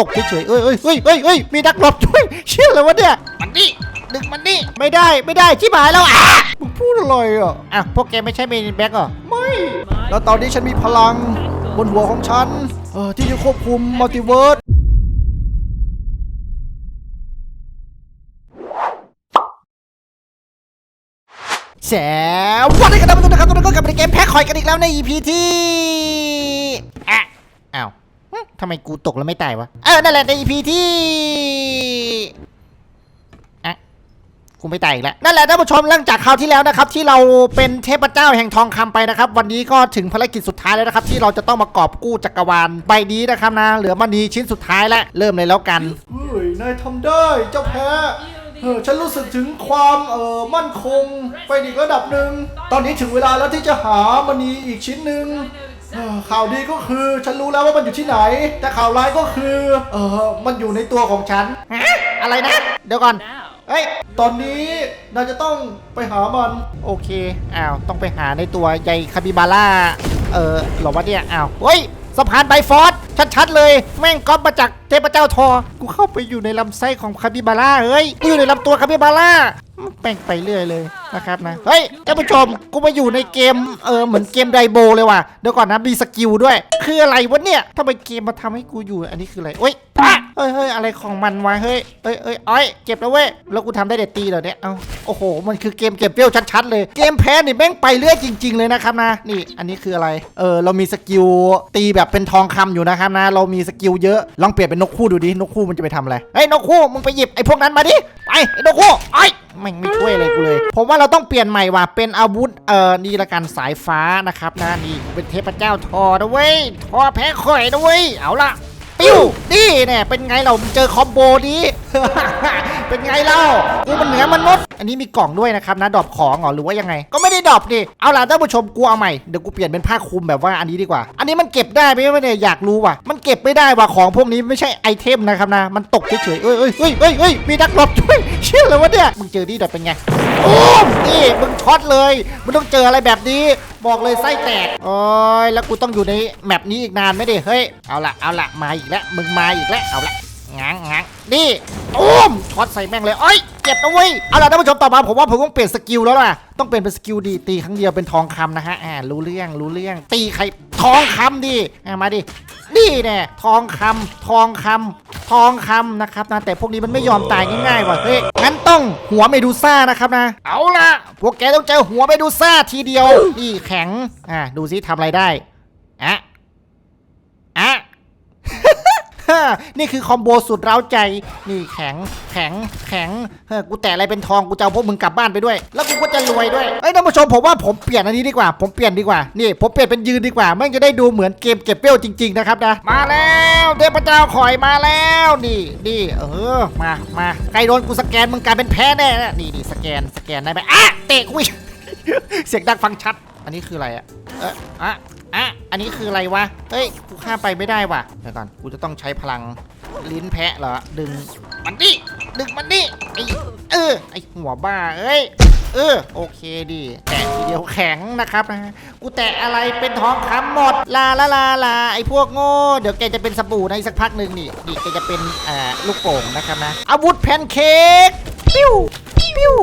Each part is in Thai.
ตกเฉยๆเอ้ยเอ้ยเอ้ยเอ้ยเอ้ยมีนักรบช่วย เชื่อเลยวะเนี่ย มันนี่ดึงมันนี่ไม่ได้ไม่ได้ชิบหายแล้วอะมึงพูดอะไรอะอะพวกแกไม่ใช่เมนแบ็กเหรอไม่ แล้วตอนนี้ฉันมีพลังบนหัวของฉันเออที่จะควบคุมมัลติเวิร์สแฉวันนี้กันนะทุกท่านครับทุกท่านก็กลับมาในเกมแพ็คคอยกันอีกแล้วใน EP ที่อะอ้าวหึ ทำไมกูตกแล้วไม่ตายวะ เออ นั่นแหละใน EP ที่อะกูไม่ตายอีกแล้ว นั่นแหละท่านผู้ชมหลังจากคราวที่แล้วนะครับ ที่เราเป็นเทพเจ้าแห่งทองคำไปนะครับ วันนี้ก็ถึงภารกิจสุดท้ายแล้วนะครับ ที่เราจะต้องมากอบกู้จักรวาลใบนี้นะครับนะ เหลือมณีชิ้นสุดท้ายแล้ว เริ่มเลยแล้วกัน เฮ้ย นายทำได้เจ้าแพ้เออฉันรู้สึกถึงความเออมั่นคงไปอีกระดับหนึ่ง ตอนนี้ถึงเวลาแล้วที่จะหามณีอีกชิ้นหนึ่ง ข่าวดีก็คือฉันรู้แล้วว่ามันอยู่ที่ไหน แต่ข่าวร้ายก็คือเออมันอยู่ในตัวของฉันฮะอะไรนะ เดี๋ยวก่อนเฮ้ยตอนนี้นายจะต้องไปหามัน โอเค อ้าว ต้องไปหาในตัวใยคาบิบาร่า เออหรอวะเนี่ย อ้าว เฮ้ยสะพานไบฟอร์ด ชัดๆเลย แม่งก๊อปมาจากเทพเจ้าทอ กูเข้าไปอยู่ในลำไส้ของคาบิบาร่าเฮ้ยกูอยู่ในลำตัวคาบิบาร่าแป่งไปเรื่อยเลยนะครับนะ เฮ้ยท่านผู้ชมกูมาอยู่ในเกมเออเหมือนเกมไดโบเลยว่ะเดี๋ยวก่อนนะมีสกิลด้วย คืออะไรวะเนี่ยทำไมเกมมาทำให้กูอยู่อันนี้คืออะไรเฮ้ย เฮ้ยเฮ้ยอะไรของมันวะเฮ้ยเฮ้ยเฮ้ยอ้อยเก็บแล้วเว้ยแล้วกูทำได้เด็ดตีเหรอเนี่ยเอ้าโอ้โห มันคือเกมเก็บเปรี้ยวชัดๆเลยเกมแพ้นี่แม่งไปเรื่อยจริง ๆ เลยนะครับนะนี่อันนี้คืออะไรเออเรามีสกิลตีแบบเป็นทองคำอยู่นะครับนะ เรามีสกิลเยอะลองเปลี่ยนเป็นนกคู่ดูดินกคู่มันจะไปทำอะไรเฮ้ยนกคู่มึงไปหยิบไอ้พวกนั้นมาดิไปไอ้นกคู่ไอ้แม่งไม่ช่วยอะไรกูเลย ผมว่าเราต้องเปลี่ยนใหม่ว่ะเป็นอาวุธเอ่อนี่ละกันสายฟ้านะครับนะนี่เป็นเทพเจ้าทอนะเว้ยทอแพ้ข่อยนะเว้ยเอาละ ปิ้วนี่แน่เป็นไงเราเจอคอมโบนี้ เป็นไงเล่ากูมันเหนือมนุษย์อันนี้มีกล่องด้วยนะครับนะดรอปของเหรอหรือว่ายังไง ก็ไม่ได้ดรอปดิเอาล่ะท่านผู้ชมกูเอาใหม่เดี๋ยวกูเปลี่ยนเป็นผ้าคลุมแบบว่าอันนี้ดีกว่า อันนี้มันเก็บได้ไหมวะเนี่ยอยากรู้ว่ะมันเก็บไม่ได้ว่ะของพวกนี้ไม่ใช่ไอเทมนะครับนะ มันตกเฉยๆเอ้ยเอ้ยเอ้ยเอ้ยเอ้ยมีนักรบช่วยเชื่อเลยวะเนี่ยมึงเจอนี่ดอปเป็นไงโอ้นี่มึงช็อตเลยมึงต้องเจออะไรแบบนี้บอกเลยไส้แตก โอ้ย แล้วกูต้องอยู่ในแมปนี้อีกนานไหมเดิ เฮ้ย เอาละ เอาละ มาอีกแล้ว มึงมาอีกแล้ว เอาละ ง้างง้างนี่ตุ้มช็อตใส่แม่งเลยเอ้ยเจ็บนะเว้ยเอาล่ะท่านผู้ชมต่อมาผมว่าผมต้องเปลี่ยนสกิลแล้วล่ะต้องเปลี่ยนเป็นสกิลดีตีครั้งเดียวเป็นทองคำนะฮะอ่ารู้เรื่องรู้เรื่องตีใครทองคำดิอ่ามาดินี่แน่ทองคำทองคำทองคำนะครับนะแต่พวกนี้มันไม่ยอมตายง่ายๆว่ะเฮ้ยงั้นต้องหัวเมดูซ่านะครับนะ เอาล่ะพวกแกต้องเจอหัวเมดูซ่าทีเดียวนี่แข็งอ่าดูซิทำอะไรได้อะอะ ฮ่า นี่คือคอมโบสุดเร้าใจ นี่แข็ง แข็ง แข็ง เฮ้อกูแตะอะไรเป็นทอง กูจะเอาพวกมึงกลับบ้านไปด้วย แล้วกูก็จะรวยด้วย เอ้ยท่านผู้ชมผมว่าผมเปลี่ยนอันนี้ดีกว่า ผมเปลี่ยนดีกว่า นี่ผมเปลี่ยนเป็นยืนดีกว่าแม่งจะได้ดูเหมือนเกมเก็บเปรี้ยวจริงๆนะครับนะ มาแล้วเทพเจ้าคอยมาแล้ว นี่นี่เออ มามาใครโดนกูสแกนมึงกลายเป็นแพ้แน่นะนี่นี่สแกน สแกนได้ไหมอะเตะกูอีกเสียงดังฟังชัด อันนี้คืออะไรอะเอะอะ อะอันนี้คืออะไรวะ เฮ้ย กูข้ามไปไม่ได้ว่ะเดี๋ยวก่อน กูจะต้องใช้พลังลิ้นแพะเหรอ ดึงมันนี่ดึงมันนี่ไอเออ ไอหัวบ้า เอ้ย เออ โอเคดี แตะทีเดียวแข็งนะครับนะกูแตะอะไรเป็นทองคำหมด ลาลาลาลา ไอพวกโง่ เดี๋ยวแกจะเป็นสบู่ในสักพักหนึ่งนี่นี่แกจะเป็นเอ่อลูกโป่งนะครับนะ อาวุธแพนเค้ก ปิ้ว ปิ้ว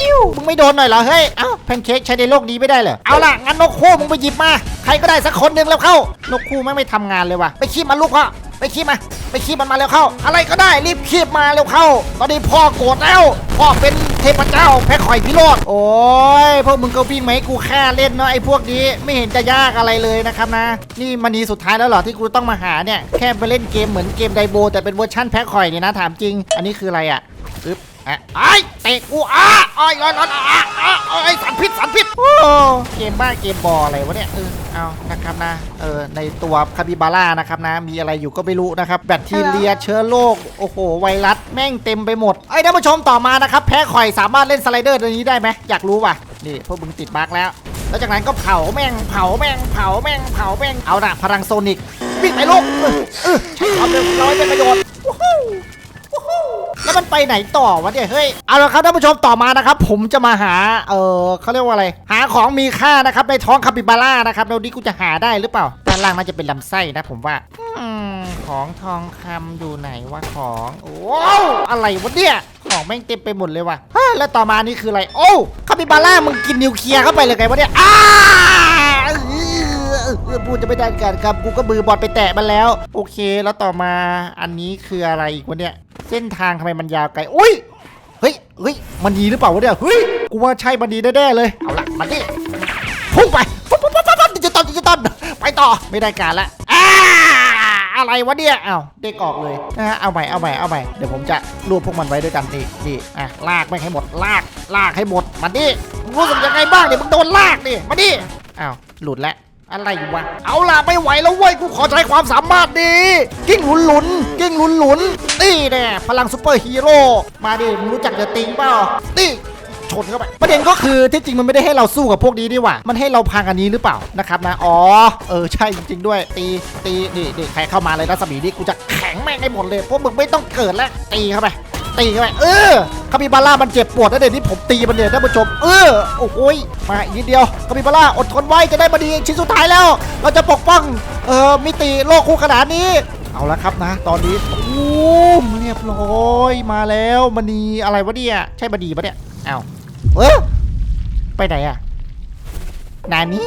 ปิ้วมึงไม่โดนหน่อยเหรอเฮ้ยเอ้าแพนเค้กใช้ในโลกนี้ไม่ได้เหรอเอาล่ะงั้นนกคู่มึงไปหยิบมาใครก็ได้สักคนหนึ่งแล้วเข้านกคู่ไม่ไม่ทำงานเลยว่ะไปคีบมันลูกพ่อไปคีบมาไปคีบมันมาเร็วเข้า อะไรก็ได้รีบคีบมาเร็วเข้า ตอนนี้พ่อโกรธแล้วพ่อเป็นเทพเจ้าแพ้ข่อยพิโรธโอ้ยพวกมึงก็วิ่งมาให้กูฆ่เล่นเนาะไอ้พวกนี้ไม่เห็นจะยากอะไรเลยนะครับนะ นี่มันนีสุดท้ายแล้วเหรอที่กูต้องมาหาเนี่ยแค่ไปเล่นเกมเหมือนเกมไดโบ แต่เป็นเวอร์ชั่นแพ้ข่อยเนี่ยนะถามจริง อันนี้คืออะไรอะ ไอ้ยเตะกูอ้าอ้อยร้อนร้อนอ้าอ้าอ้อยสารพิษสารพิษโอ้เกมบ้าเกมบออะไรวะเนี่ยเออเอานะครับนะเออในตัวคาบิบาร่านะครับนะ มีอะไรอยู่ก็ไม่รู้นะครับแบคทีเรียเชื้อโรคโอ้โหไวรัสแม่งเต็มไปหมดไอ้ยท่านผู้ชมต่อมานะครับแพ้ข่อยสามารถเล่นสไลเดอร์ตัวนี้ได้ไหมอยากรู้ว่ะนี่พวกมึงติดบั๊กแล้วแล้วจากนั้นก็เผาแม่งเผาแม่งเผาแม่งเผาแม่งเอาละพลังโซนิกวิ่งไปลูกเออเออใช้ความเร็วร้อยเป็นประโยชน์วู้ฮู้ แล้วมันไปไหนต่อวะเนี่ยเฮ้ยเอาละครับท่านผู้ชมต่อมานะครับ ผมจะมาหาเออเขาเรียกว่าอะไร หาของมีค่านะครับในท้องคาปิบาร่านะครับแล้วนี้กูจะหาได้หรือเปล่าด้านล่างน่าจะเป็นลำไส้นะผมว่าอืมของทองคำอยู่ไหนวะของว้าวอะไรวะเนี่ยของแม่งเต็มไปหมดเลยว่ะฮ้ยแล้วต่อมานี่คืออะไร โอ้คาปิบาร่ามึงกินนิวเคลียร์เข้าไปเลยไงวะเนี่ยอ้าเออเออพูดจะไม่ได้กันครับ กูก็มือบอลไปแตะมันแล้ว โอเค แล้วต่อมาอันนี้คืออะไรอีกวะเนี่ย เส้นทางทำไมมันยาวไกลอุ้ยเฮ้ยเฮ้ยมันดีหรือเปล่าวะเนี่ยเฮ้ยกูว่าใช่มันดีแน่ๆเลยเอาละมันนี่พุ่งไปปุ๊บปุ๊บปุ๊บปุ๊บดิจิตอลดิจิตอลไปต่อไม่ได้การละอ่าอะไรวะเนี่ยเอ้าเด็กออกเลยนะฮะเอาใหม่เอาใหม่เอาใหม่เดี๋ยวผมจะรวบพวกมันไว้ด้วยกันนี่นี่อะลากไม่ให้หมดลากลากให้หมดมันนี่รู้สึกยังไงบ้างเนี่ยมึงโดนลากนี่มาดิอ้าวหลุดแล้ว อะไรวะ เอาล่ะไม่ไหวแล้วเว้ยกูขอใช้ความสามารถดี กิ้งหลุนหลุนกิ้งหลุนหลุนๆนี่แน่พลังซูเปอร์ฮีโร่มาดิมึงรู้จักเดอะติงเปล่านี่ชนเข้าไปประเด็นก็คือที่จริงมันไม่ได้ให้เราสู้กับพวกนี้นี่หว่ามันให้เราพังอันนี้หรือเปล่านะครับนะอ๋อเออใช่จริง ๆ ด้วย ตีตีนี่นี่ใครเข้ามาเลยนะสมีนี่กูจะแข็งแม่งให้หมดเลยพวกมึงไม่ต้องเกิดแล้วตีเข้าไป ตีเข้าไปเออคาปิบาร่ามันเจ็บปวดนะเดี๋ยวนี้ผมตีมันเนี่ยท่านผู้ชมเออโอ้โหยมาอีกนิดเดียวคาปิบาร่าอดทนไว้จะได้มาดีชิ้นสุดท้ายแล้ว เราจะปกป้องเอ่อมิติโลกคู่ขนานนี้เอาละครับนะ ตอนนี้ตูมเรียบร้อยมาแล้วมณีอะไรวะเนี่ยใช่มณีปะเนี่ยอ้าวเออไปไหนอะนานี้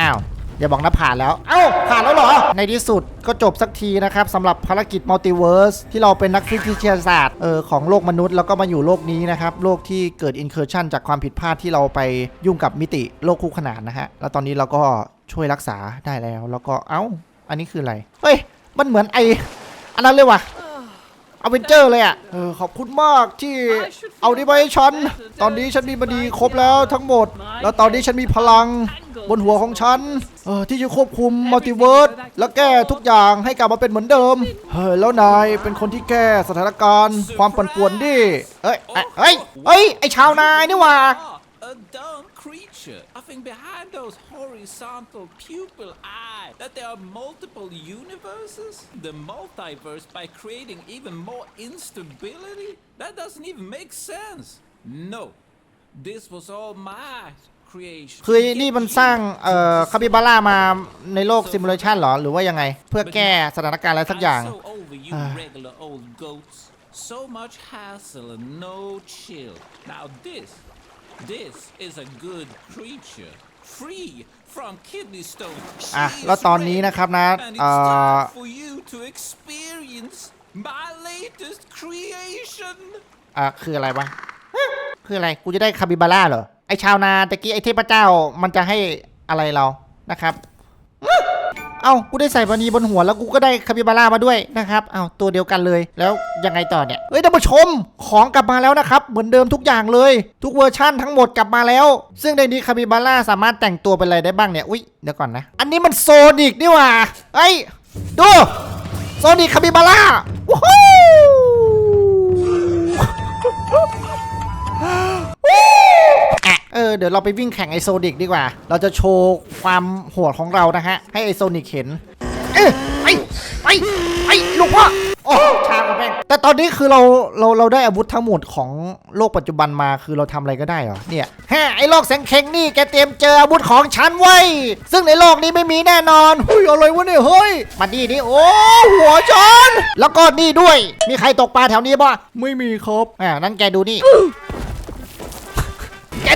อ้าว อย่าบอกนะผ่านแล้ว เอ้า ผ่านแล้วเหรอ ในที่สุดก็จบสักทีนะครับสำหรับภารกิจมัลติเวิร์สที่เราเป็นนักฟิสิกส์ศาสตร์เออของโลกมนุษย์แล้วก็มาอยู่โลกนี้นะครับ โลกที่เกิดอินเคอร์ชันจากความผิดพลาดที่เราไปยุ่งกับมิติโลกคู่ขนานนะฮะ แล้วตอนนี้เราก็ช่วยรักษาได้แล้ว แล้วก็เอ้า อันนี้คืออะไร เฮ้ย มันเหมือนไออันนั้นเลยว่ะ อเวนเจอร์เลยอะเออขอบคุณมากที่เอาดีไว้ให้ฉัน ตอนนี้ฉันมีบดีครบแล้วทั้งหมด แล้วตอนนี้ฉันมีพลังบนหัวของฉันเออที่จะควบคุมมัลติเวิร์สและแก้ทุกอย่างให้กลับมาเป็นเหมือนเดิม เฮ้ยแล้วนายเป็นคนที่แก้สถานการณ์ความปั่นป่วนดิเอ้ยเอ้ยเฮ้ยเฮ้ยไอชาวนายนี่หว่า creature. I think behind those horizontal pupil eye that there are multiple universes, the multiverse by creating even more instability. That doesn't even make sense. No, this was all my creation. คือนี่มันสร้างเอ่อคาบิบาร่ามาในโลกซิมูเลชันเหรอ หรือว่ายังไง เพื่อแก้สถานการณ์อะไรสักอย่าง I'm so over you regular old goats. So much hassle and no chill. Now this, this is a good creature. Free from kidney stone. อะ She แล้ว is ตอนนี้ ready. นะครับนะ And เอ่ it's อ time for you to experience my latest creation. อะคืออะไรวะฮะคืออะไรกูจะได้คาบิบาร่าเหรอไอชาวนาตะกี้ไอเทพเจ้ามันจะให้อะไรเรานะครับอื้อ เอ้ากูได้ใส่บันีบนหัวแล้วกูก็ได้คาบิบาร่ามาด้วยนะครับเอ้าตัวเดียวกันเลยแล้วยังไงต่อเนี่ยเฮ้ยท่านผู้ชมของกลับมาแล้วนะครับเหมือนเดิมทุกอย่างเลย ทุกเวอร์ชั่นทั้งหมดกลับมาแล้ว ซึ่งในนี้คาบิบาร่าสามารถแต่งตัวเป็นอะไรได้บ้างเนี่ยอุ๊ยเดี๋ยวก่อนนะ อันนี้มันโซนิกนี่หว่าเฮ้ยดูโซนิกคาบิบาร่าว้า เดี๋ยวเราไปวิ่งแข่งไอโซนิกดีกว่า เราจะโชว์ความโหดของเรานะฮะ ให้ไอโซนิกเห็น เอ้ยไปไปไปลูกพ่อโอ้ชากาแม่งแต่ตอนนี้คือเราเราเราได้อาวุธทั้งหมดของโลกปัจจุบันมาคือเราทำอะไรก็ได้เหรอเนี่ยฮะไอโลกแสงเข่งนี่แกเตรียมเจออาวุธของฉันไว้ซึ่งในโลกนี้ไม่มีแน่นอนเฮ้ยอะไรวะเนี่ยเฮ้ยมาดีนี่โอ้หัวฉันแล้วก็นี่ด้วย มีใครตกปลาแถวนี้ป่ะไม่มีครับอ่านั่นแกดูนี่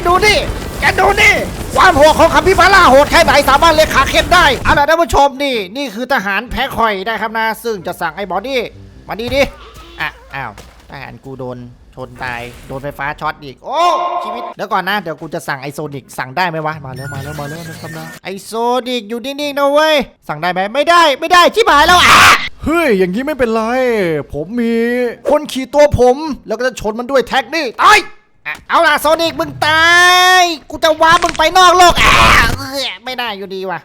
ดูนี่ แกดูนี่ความโหดของคำพิพาร่าโหดแค่ไหนสามารถเรียกขาเข็นได้เอาล่ะท่านผู้ชมนี่ นี่คือทหารแพ้คอยได้ครับนะ ซึ่งจะสั่งไอ้บอดี้ มาดีดิอะอ้าวทหารกูโดนชนตาย โดนไฟฟ้าช็อตอีก โอ้ชีวิตเดี๋ยวก่อนนะ เดี๋ยวกูจะสั่งไอโซนิกสั่งได้ไหมวะ มาแล้วมาแล้วมาแล้วนะครับนะไอโซนิกอยู่นิ่งๆนะเว้ย สั่งได้ไหมไม่ได้ไม่ได้ชิบหายแล้วอะเฮ้ย อย่างนี้ไม่เป็นไร ผมมีคนขี่ตัวผม แล้วก็จะชนมันด้วยแท็กนี่ตาย อะเอาล่ะโซนิกมึงตาย กูจะว้ามึงไปนอกโลกอะเอ้ยไม่ได้อยู่ดีว่ะ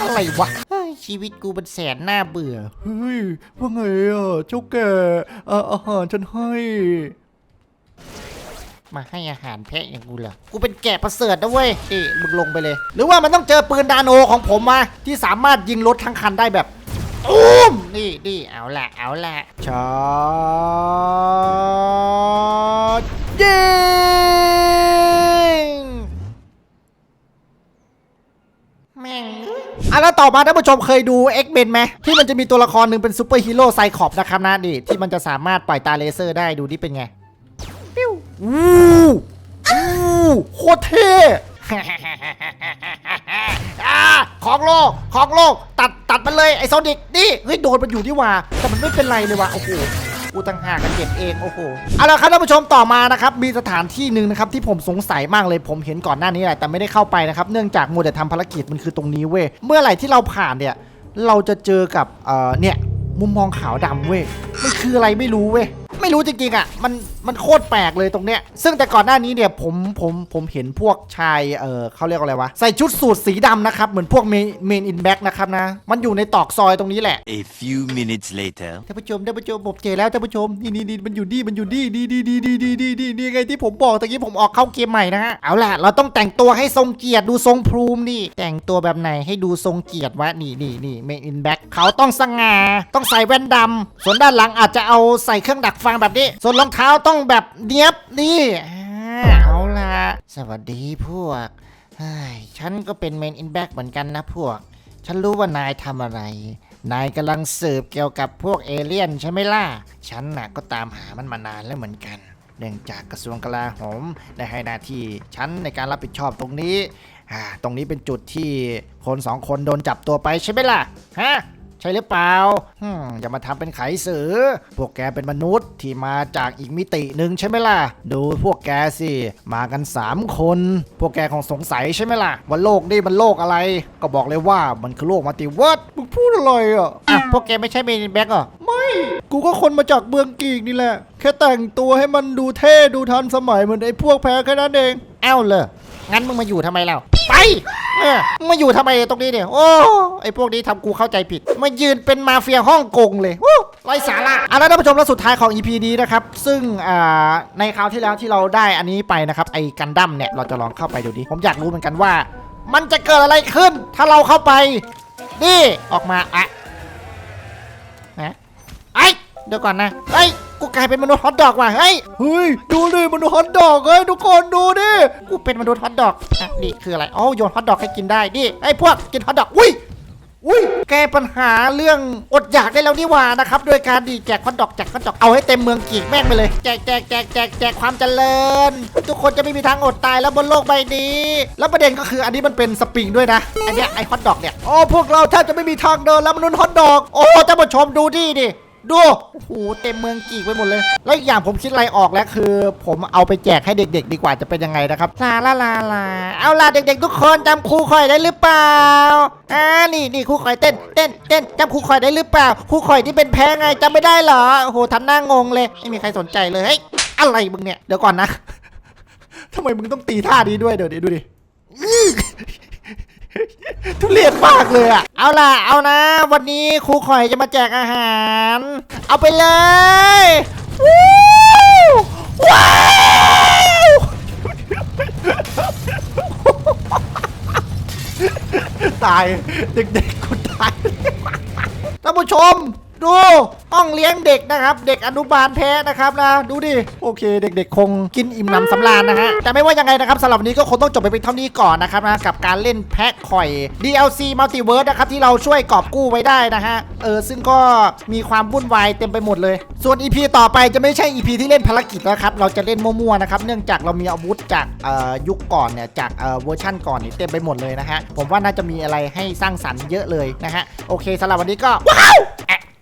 อะไรวะเฮ้ยชีวิตกูเป็นแสนน่าเบื่อ เฮ้ย ว่าไงอะเจ้าแก่อาหารฉันให้ มาให้อาหารแพะอย่างกูเหรอ กูเป็นแกะประเสริฐนะเว้ยนี่มึงลงไปเลย หรือว่ามันต้องเจอปืนดาโนของผมมาที่สามารถยิงรถทั้งคันได้แบบอุ้มนี่นี่เอาละเอาละชาร์จยิงแม่ง อะแล้วต่อมาท่านผู้ชมเคยดู X-Men ไหมที่มันจะมีตัวละครหนึ่งเป็นซูเปอร์ฮีโร่ไซคอปนะครับนะนี่ที่มันจะสามารถปล่อยตาเลเซอร์ได้ดูนี่เป็นไงปิ้วอู้อู้โคตรเท่ อ่าของโลกของโลกตัดตัดมันเลยไอ้โซนิกนี่เฮ้ยโดนมันอยู่นี่หว่าแต่มันไม่เป็นไรเลยว่ะโอ้โห กูตั้งหากกันเก็บเองโอ้โหเอาละครับท่านผู้ชมต่อมานะครับมีสถานที่หนึ่งนะครับที่ผมสงสัยมากเลยผมเห็นก่อนหน้านี้แหละแต่ไม่ได้เข้าไปนะครับเนื่องจากมัวแต่ทำภารกิจมันคือตรงนี้เว้ยเมื่อไหร่ที่เราผ่านเนี่ยเราจะเจอกับเอ่อเนี่ยมุมมองขาวดำเว้ยมันคืออะไรไม่รู้เว้ย ไม่รู้จริงๆอะมันมันโคตรแปลกเลยตรงเนี้ยซึ่งแต่ก่อนหน้านี้เนี่ยผมผมผมเห็นพวกชายเออเขาเรียกว่าอะไรวะใส่ชุดสูทสีดำนะครับเหมือนพวกเมนอินแบ็กนะครับนะมันอยู่ในตอกซอยตรงนี้แหละ A few minutes later. ท่านผู้ชมท่านผู้ชมผมเจอแล้วท่านผู้ชมนี่นี่นี่มันอยู่นี่มันอยู่นี่นี่นี่นี่นี่นี่นี่นี่นี่ไงที่ผมบอกตะกี้ผมออกเข้าเกมใหม่นะฮะเอาล่ะเราต้องแต่งตัวให้ทรงเกียรติดูทรงพรูมนี่ แต่งตัวแบบไหนให้ดูทรงเกียรติวะนี่นี่นี่เมนอินแบ็กเขาต้องสง่าต้องใส่แว่นดำส่วนด้านหลังอาจจะเอาใส่เครื่องดักฟังแบบนี้ ส่วนรองเท้าต้องแบบเนี้ยบนี่เอาละสวัสดีพวกเฮ้ยฉันก็เป็นเมนอินแบ็กเหมือนกันนะพวก ฉันรู้ว่านายทำอะไร นายกำลังสืบเกี่ยวกับพวกเอเลี่ยนใช่ไหมล่ะ ฉันน่ะก็ตามหามันมานานแล้วเหมือนกัน เนื่องจากกระทรวงกลาโหมได้ให้หน้าที่ฉันในการรับผิดชอบตรงนี้ ตรงนี้เป็นจุดที่คนสองคนโดนจับตัวไปใช่ไหมล่ะ ฮะ ใช่หรือเปล่าฮึมอย่ามาทำเป็นไขสือ พวกแกเป็นมนุษย์ที่มาจากอีกมิติหนึ่งใช่ไหมล่ะ ดูพวกแกสิ มากัน 3 คน พวกแกคงสงสัยใช่ไหมล่ะ ว่าโลกนี่มันโลกอะไร ก็บอกเลยว่ามันคือโลกมัลติเวิร์สมึงพูดอะไรอะอะ พวกแกไม่ใช่เมนแบ็กเหรอไม่กูก็คนมาจากเมืองกีกนี่แหละ แค่แต่งตัวให้มันดูเท่ดูทันสมัยเหมือนไอ้พวกแพ้แค่นั้นเองเอ้าเลย งั้นมึงมาอยู่ทำไมเราไปเออมึงมาอยู่ทำไมตรงนี้เนี่ยโอ้ไอพวกนี้ทำกูเข้าใจผิด มายืนเป็นมาเฟียฮ่องกงเลยโอ้ไร้สาระเอาละท่านผู้ชมแล้วสุดท้ายของ EP นี้นะครับ ซึ่งในคราวที่แล้วที่เราได้อันนี้ไปนะครับ ไอกันดั้มเนี่ย เราจะลองเข้าไปดูดิ ผมอยากรู้เหมือนกันว่า มันจะเกิดอะไรขึ้น ถ้าเราเข้าไปนี่ออกมาอะนะไอเดี๋ยวก่อนนะไอ กูกลายเป็นมนุษย์ฮอตดอกว่ะเฮ้ยเฮ้ยดูดิมนุษย์ฮอตดอกเฮ้ยทุกคนดูดิกูเป็นมนุษย์ฮอตดอกอะนี่คืออะไรอ๋อโยนฮอตดอกให้กินได้ดิไอ้พวกกินฮอตดอกอุ้ยอุ้ยแก้ปัญหาเรื่องอดอยากได้แล้วนี่หว่านะครับ โดยการดีแจกฮอตดอกแจกฮอตดอกเอาให้เต็มเมืองกีกแม่งไปเลย แจกแจกแจกแจกแจกความเจริญ ทุกคนจะไม่มีทางอดตายแล้วบนโลกใบนี้ แล้วประเด็นก็คืออันนี้มันเป็นสปริงด้วยนะอันเนี้ยไอฮอตดอกเนี่ยโอ้พวกเราแทบจะไม่มีทางเดินแล้วมนุษย์ฮอตดอก โอ้ท่านผู้ชมดูดิดิ ดูโอ้โหเต็มเมืองกีกไปหมดเลย แล้วอีกอย่างผมคิดอะไรออกแล้วคือ ผมเอาไปแจกให้เด็ก ๆ ดีกว่าจะเป็นยังไงนะครับลาลาลาลาเอาล่ะเด็ก ๆ ทุกคนจำครูคอยได้หรือเปล่าอ่านี่นี่ครูคอยเต้นเต้นเต้นจำครูคอยได้หรือเปล่าครูคอยที่เป็นแพ้ไงจำไม่ได้เหรอโอ้โหทำหน้างงเลยไม่มีใครสนใจเลยเฮ้ยอะไรมึงเนี่ยเดี๋ยวก่อนนะทำไมมึงต้องตีท่านี้ด้วยเดี๋ยวเดี๋ยวดูดิ ทุเรียนมากเลยอะเอาล่ะ เอานะ วันนี้ครูข่อยจะมาแจกอาหาร เอาไปเลยวู้ว้าวตาย เด็กๆคนตายท่านผู้ชม ดูห้องเลี้ยงเด็กนะครับ เด็กอนุบาลแพ้นะครับนะดูดิโอเค เด็กๆ คงกินอิ่มหนำสำราญนะฮะแต่ไม่ว่ายังไงนะครับสำหรับวันนี้ก็คงต้องจบไปเป็นเท่านี้ก่อนนะครับนะกับการเล่นแพ็คคอย DLC Multiverse นะครับที่เราช่วยกอบกู้ไว้ได้นะฮะเออซึ่งก็มีความวุ่นวายเต็มไปหมดเลย ส่วน EP ต่อไปจะไม่ใช่ EP ที่เล่นภารกิจนะครับเราจะเล่นมั่วๆนะครับเนื่องจากเรามีอาวุธจากยุคก่อนเนี่ยจากเวอร์ชั่นก่อนนี่เต็มไปหมดเลยนะฮะผมว่าน่าจะมีอะไรให้สร้างสรรค์เยอะเลยนะฮะโอเคสำหรับวันนี้ก็ว้าว